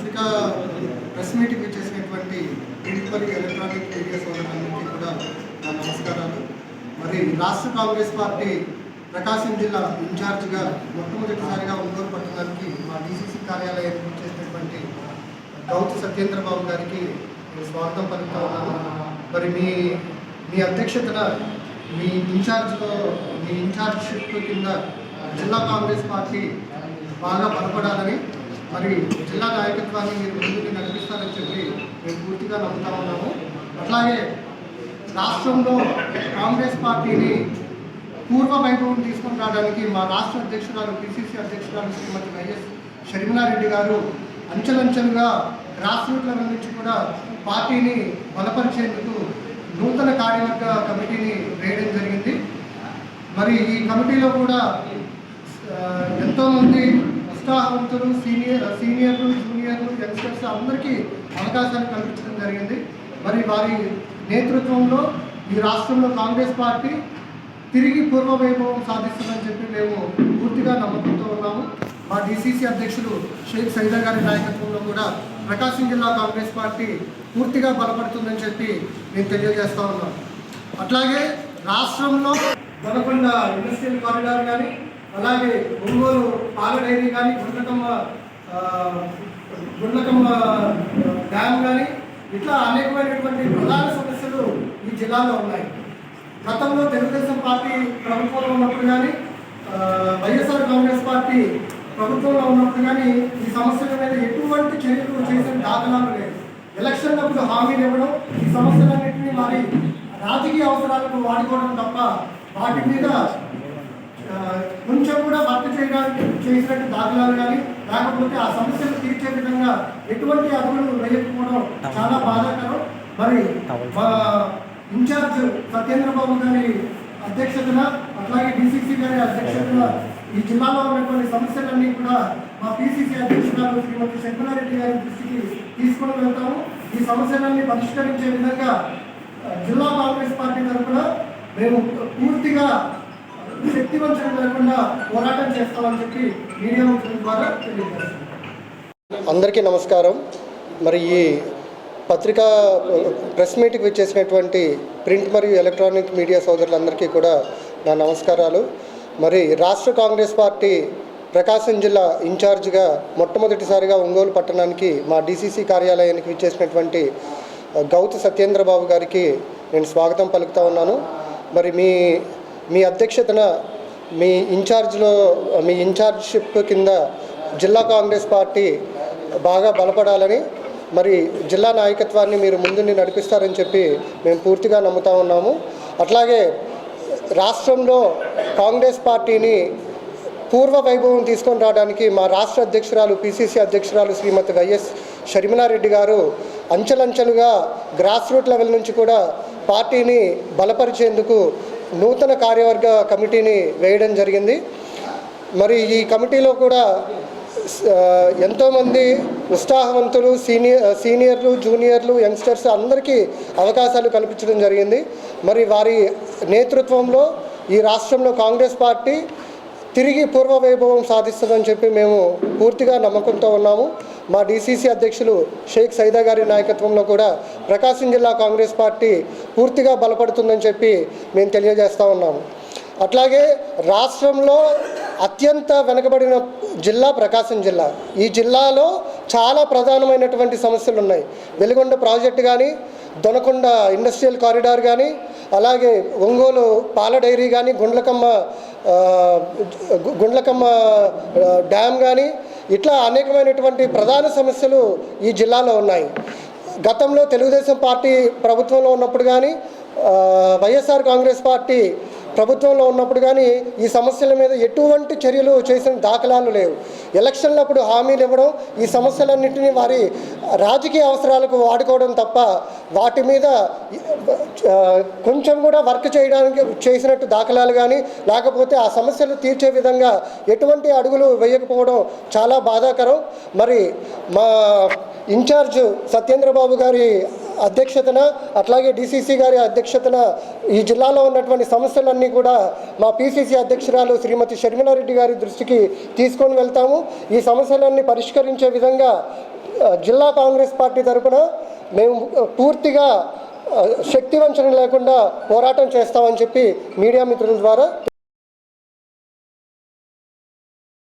పత్రికా press meeting చేసినటువంటి principal electronic media సోదరులందరికీ కూడా నా నమస్కారాలు. మరి రాష్ట్ర కాంగ్రెస్ పార్టీ ప్రకాశం జిల్లా ఇన్ఛార్జ్గా మొట్టమొదటిసారిగా ఒంగోలు పట్టణానికి మా డీసీసీ కార్యాలయం చేసినటువంటి గౌత సత్యేంద్రబాబు గారికి స్వాగతం పలుకుతా ఉన్నాను. మరి మీ మీ అధ్యక్షతన మీ ఇన్ఛార్జ్లో మీ ఇన్ఛార్జ్షిప్ కింద జిల్లా కాంగ్రెస్ పార్టీ బాగా బలపడాలని మరి జిల్లా నాయకత్వాన్ని మీరు ముందుకు నడిపిస్తారని చెప్పి మేము పూర్తిగా నమ్ముతా ఉన్నాము. అట్లాగే రాష్ట్రంలో కాంగ్రెస్ పార్టీని పూర్వ వైభవం తీసుకుని రావడానికి మా రాష్ట్ర అధ్యక్షురాలు పిసిసి అధ్యక్షురాలు శ్రీమతి వైఎస్ షర్మిలారెడ్డి గారు అంచెలంచెలుగా గ్రాస్ రూట్ లెవెల్ నుంచి కూడా పార్టీని బలపరిచేందుకు నూతన కార్యవర్గ కమిటీని వేయడం జరిగింది. మరి ఈ కమిటీలో కూడా ఎంతోమంది ఉత్సాహవంతులు సీనియర్ సీనియర్లు జూనియర్లు యంగ్స్టర్స్ అందరికీ అవకాశాలు కల్పించడం జరిగింది. మరి వారి నేతృత్వంలో ఈ రాష్ట్రంలో కాంగ్రెస్ పార్టీ తిరిగి పూర్వ వైభవం సాధిస్తుందని చెప్పి మేము పూర్తిగా నమ్మకంతో ఉన్నాము. మా డీసీసీ అధ్యక్షులు షేక్ సైదా గారి నాయకత్వంలో కూడా ప్రకాశం జిల్లా కాంగ్రెస్ పార్టీ పూర్తిగా బలపడుతుందని చెప్పి మేము తెలియజేస్తా ఉన్నాం అట్లాగే రాష్ట్రంలో దొనకొండ ఇండస్ట్రియల్ కారిడార్ కానీ అలాగే ఒంగోలు పాల డైరీ కానీ గుండ్లకమ్మ ఆ, గుండ్లకమ్మ డ్యామ్ కానీ ఇట్లా అనేకమైనటువంటి ప్రధాన సమస్యలు ఈ జిల్లాలో ఉన్నాయి. గతంలో తెలుగుదేశం పార్టీ ప్రభుత్వంలో ఉన్నప్పుడు కానీ వైఎస్ఆర్ కాంగ్రెస్ పార్టీ ప్రభుత్వంలో ఉన్నప్పుడు కానీ ఈ సమస్యల మీద ఎటువంటి చర్యలు చేసిన దాఖలాలు లేవు. ఎలక్షన్ అప్పుడు హామీలు ఇవ్వడం ఈ సమస్యలన్నింటినీ మరి రాజకీయ అవసరాలకు వాడుకోవడం తప్ప వాటి మీద కొంచెం కూడా వర్క్ చేయడానికి చేసినట్టు దాఖలాలు కానీ లేకపోతే ఆ సమస్యలు తీర్చే విధంగా ఎటువంటి అడుగులు వేయకపోవడం చాలా బాధాకరం. మరి మా ఇన్ఛార్జ్ సత్యేంద్రబాబు గారి అధ్యక్షతన అట్లాగే డిసిసి గారి అధ్యక్షతన ఈ జిల్లాలో ఉన్నటువంటి సమస్యలన్నీ కూడా మా పిసిసి అధ్యక్షురాలు శ్రీమతి శంకరారెడ్డి గారి దృష్టికి తీసుకొని వెళ్తాము. ఈ సమస్యలన్నీ పరిష్కరించే విధంగా జిల్లా కాంగ్రెస్ పార్టీ తరఫున మేము పూర్తిగా శక్తి లేకుండా పోరాటం చేస్తామని చెప్పి మీడియా ద్వారా తెలియజేస్తాం అందరికీ నమస్కారం. మరి ఈ పత్రికా ప్రెస్ మీట్కి వచ్చేసినటువంటి ప్రింట్ మరియు ఎలక్ట్రానిక్ మీడియా సోదరులందరికీ కూడా నా నమస్కారాలు. మరి రాష్ట్ర కాంగ్రెస్ పార్టీ ప్రకాశం జిల్లా ఇన్ఛార్జిగా మొట్టమొదటిసారిగా ఒంగోలు పట్టణానికి మా డీసీసీ కార్యాలయానికి విచ్చేసినటువంటి గౌతు సత్యేంద్రబాబు గారికి నేను స్వాగతం పలుకుతా ఉన్నాను. మరి మీ మీ అధ్యక్షతన మీ ఇన్ఛార్జ్లో మీ ఇన్ఛార్జ్షిప్ కింద జిల్లా కాంగ్రెస్ పార్టీ బాగా బలపడాలని మరి జిల్లా నాయకత్వాన్ని మీరు ముందుండి నడిపిస్తారని చెప్పి మేము పూర్తిగా నమ్ముతా ఉన్నాము. అట్లాగే రాష్ట్రంలో కాంగ్రెస్ పార్టీని పూర్వ వైభవం తీసుకొని రావడానికి మా రాష్ట్ర అధ్యక్షురాలు పిసిసి అధ్యక్షురాలు శ్రీమతి వైఎస్ షర్మిలారెడ్డి గారు అంచెలంచెలుగా గ్రాస్ రూట్ లెవెల్ నుంచి కూడా పార్టీని బలపరిచేందుకు నూతన కార్యవర్గ కమిటీని వేయడం జరిగింది. మరి ఈ కమిటీలో కూడా ఎంతోమంది ఉత్సాహవంతులు సీనియర్ సీనియర్లు జూనియర్లు యంగ్స్టర్స్ అందరికీ అవకాశాలు కల్పించడం జరిగింది. మరి వారి నేతృత్వంలో ఈ రాష్ట్రంలో కాంగ్రెస్ పార్టీ తిరిగి పూర్వ వైభవం సాధిస్తుందని చెప్పి మేము పూర్తిగా నమ్మకంతో ఉన్నాము. మా డీసీసీ అధ్యక్షులు షేక్ సైదా గారి నాయకత్వంలో కూడా ప్రకాశం జిల్లా కాంగ్రెస్ పార్టీ పూర్తిగా బలపడుతుందని చెప్పి మేము తెలియజేస్తూ ఉన్నాము. అట్లాగే రాష్ట్రంలో అత్యంత వెనుకబడిన జిల్లా ప్రకాశం జిల్లా. ఈ జిల్లాలో చాలా ప్రధానమైనటువంటి సమస్యలు ఉన్నాయి వెలుగొండ ప్రాజెక్టు కానీ దొనకొండ ఇండస్ట్రియల్ కారిడార్ కానీ అలాగే ఒంగోలు పాల డైరీ కానీ గుండ్లకమ్మ గుండ్లకమ్మ డ్యామ్ కానీ ఇట్లా అనేకమైనటువంటి ప్రధాన సమస్యలు ఈ జిల్లాలో ఉన్నాయి. గతంలో తెలుగుదేశం పార్టీ ప్రభుత్వంలో ఉన్నప్పుడు కానీ వైఎస్ఆర్ కాంగ్రెస్ పార్టీ ప్రభుత్వంలో ఉన్నప్పుడు కానీ ఈ సమస్యల మీద ఎటువంటి చర్యలు చేసిన దాఖలాలు లేవు. ఎలక్షన్లప్పుడు హామీలు ఇవ్వడం ఈ సమస్యలన్నింటినీ వారి రాజకీయ అవసరాలకు వాడుకోవడం తప్ప వాటి మీద కొంచెం కూడా వర్క్ చేయడానికి చేసినట్టు దాఖలాలు కానీ లేకపోతే ఆ సమస్యలు తీర్చే విధంగా ఎటువంటి అడుగులు వేయకపోవడం చాలా బాధాకరం. మరి మా ఇన్ఛార్జ్ సత్యేంద్రబాబు గారి అధ్యక్షతన అట్లాగే డిసిసి గారి అధ్యక్షతన ఈ జిల్లాలో ఉన్నటువంటి సమస్యలన్నీ కూడా మా పిసిసి అధ్యక్షురాలు శ్రీమతి షర్మిలారెడ్డి గారి దృష్టికి తీసుకొని వెళ్తాము. ఈ సమస్యలన్నీ పరిష్కరించే విధంగా జిల్లా కాంగ్రెస్ పార్టీ తరఫున మేము పూర్తిగా శక్తివంచన శక్తి వంచన లేకుండా పోరాటం చేస్తామని చెప్పి మీడియా మిత్రుల ద్వారా